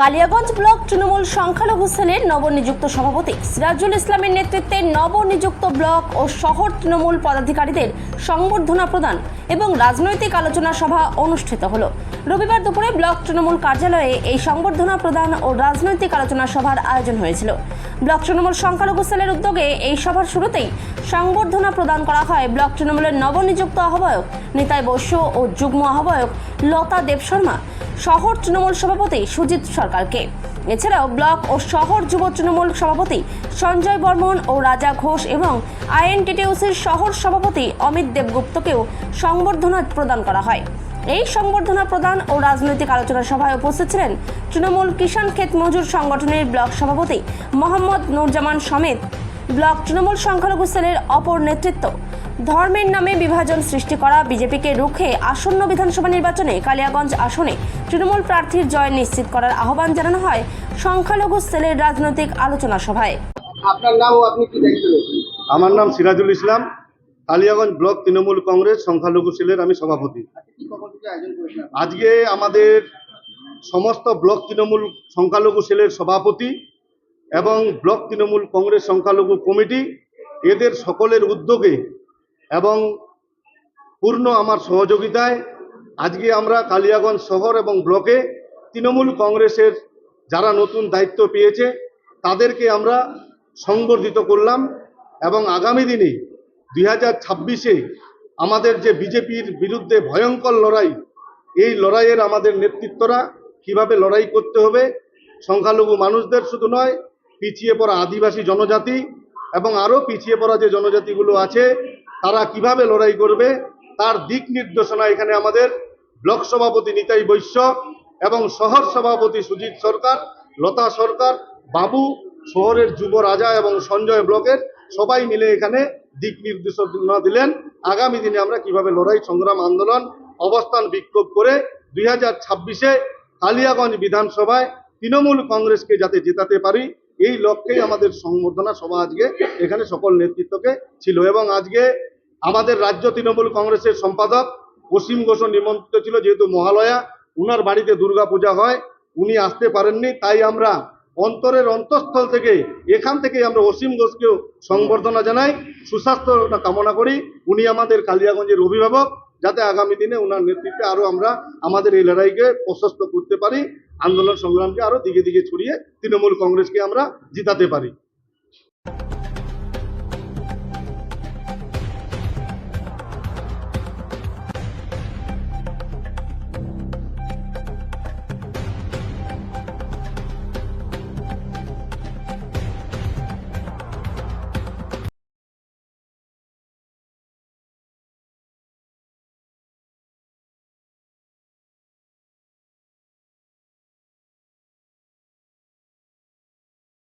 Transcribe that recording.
Kaliaganj block Trinamool সংখ্যালঘু সেলের নবনিযুক্ত সভাপতি সিরাজুল ইসলামের নেতৃত্বে নবনিযুক্ত ব্লক ও শহর তৃণমূল পদাধিকারীদের সংবর্ধনা প্রদান এবং রাজনৈতিক আলোচনা সভা অনুষ্ঠিত হল। রবিবার দুপুরে ব্লক তৃণমূল কার্যালয়ে এই সংবর্ধনা প্রদান ও রাজনৈতিক আলোচনা সভার আয়োজন হয়েছিল। ব্লক তৃণমূল সংখ্যালঘু সেলের উদ্যোগে এই সভার শুরুতেই সংবর্ধনা প্রদান করা হয়। ব্লক তৃণমূলের নবনিযুক্ত আহ্বায়ক নিতাই বৈশ্য ও যুগ্ম আহ্বায়ক লতা দেব শর্মা, শহর তৃণমূল সভাপতি সুজিত সরকারকে। এছাড়াও ব্লক ও শহর যুব তৃণমূল সভাপতি সঞ্জয় বর্মন ও রাজা ঘোষ এবং আইএনটিটিউসির শহর সভাপতি অমিত দেবগুপ্তকেও সংবর্ধনা প্রদান করা হয়। এই সংবর্ধনা প্রদান ও রাজনৈতিক আলোচনা সভায় উপস্থিত ছিলেন তৃণমূল কিষাণ ক্ষেত মজুর সংগঠনের ব্লক সভাপতি মোহাম্মদ নুরজামান সমেত ব্লক তৃণমূল সংখ্যালঘু সেলের অপর নেতৃত্ব। ধর্মের নামে বিভাজন সৃষ্টি করা বিজেপিকে রুখে আসন্ন বিধানসভা নির্বাচনে কালিয়াগঞ্জ আসনে তৃণমূল প্রার্থীর জয় নিশ্চিত করার আহ্বান জানানো হয় সংখ্যালঘু সেলের রাজনৈতিক আলোচনা সভায়। আপনার নাম ও আপনি কি আমার নাম সিরাজুল ইসলাম কালিয়াগঞ্জ ব্লক তৃণমূল কংগ্রেস সংখ্যালঘু সেলের আমি সভাপতি। আজকে আমাদের সমস্ত ব্লক তৃণমূল সংখ্যালঘু সেলের সভাপতি এবং ব্লক তৃণমূল কংগ্রেস সংখ্যালঘু কমিটি, এদের সকলের উদ্যোগে এবং পূর্ণ আমার সহযোগিতায় আজকে আমরা কালিয়াগঞ্জ শহর এবং ব্লকে তৃণমূল কংগ্রেসের যারা নতুন দায়িত্ব পেয়েছে, তাদেরকে আমরা সংবর্ধিত করলাম এবং আগামী দিনে দুই হাজার ছাব্বিশে আমাদের যে বিজেপির বিরুদ্ধে ভয়ঙ্কর লড়াই, এই লড়াইয়ের আমাদের নেতৃত্বরা কীভাবে লড়াই করতে হবে, সংখ্যালঘু মানুষদের শুধু নয়, পিছিয়ে পড়া আদিবাসী জনজাতি এবং আরও পিছিয়ে পড়া যে জনজাতিগুলো আছে, তারা কীভাবে লড়াই করবে, তার দিক নির্দেশনা এখানে আমাদের ব্লক সভাপতি নিতাই বৈশ্য এবং শহর সভাপতি সুজিত সরকার, লতা সরকার, বাবু, শহরের যুব রাজা এবং সঞ্জয় ব্লকের সবাই মিলে এখানে দিক নির্দেশনা দিলেন। আগামী দিনে আমরা কীভাবে লড়াই, সংগ্রাম, আন্দোলন, অবস্থান বিক্ষোভ করে দুই হাজার ছাব্বিশে কালিয়াগঞ্জ বিধানসভায় তৃণমূল কংগ্রেসকে যাতে জেতাতে পারি, এই লক্ষ্যেই আমাদের সংবর্ধনা সভা আজকে এখানে সকল নেতৃত্বকে ছিল। এবং আজকে আমাদের রাজ্য তৃণমূল কংগ্রেসের সম্পাদক অসীম ঘোষ নিমন্ত্রিত ছিল, যেহেতু মহালয়া, উনার বাড়িতে দুর্গা পূজা হয়, উনি আসতে পারেননি, তাই আমরা অন্তরের অন্তঃস্থল থেকে এখান থেকে আমরা অসীম ঘোষকেও সংবর্ধনা জানাই। সুস্বাস্থ্য কামনা করি। উনি আমাদের কালিয়াগঞ্জের অভিভাবক, যাতে আগামী দিনে ওনার নেতৃত্বে আরও আমরা আমাদের এই লড়াইকে প্রশস্ত করতে পারি। আন্দোলন সংগ্রামকে আরও দিকে দিকে ছড়িয়ে তৃণমূল কংগ্রেসকে আমরা জিতাতে পারি।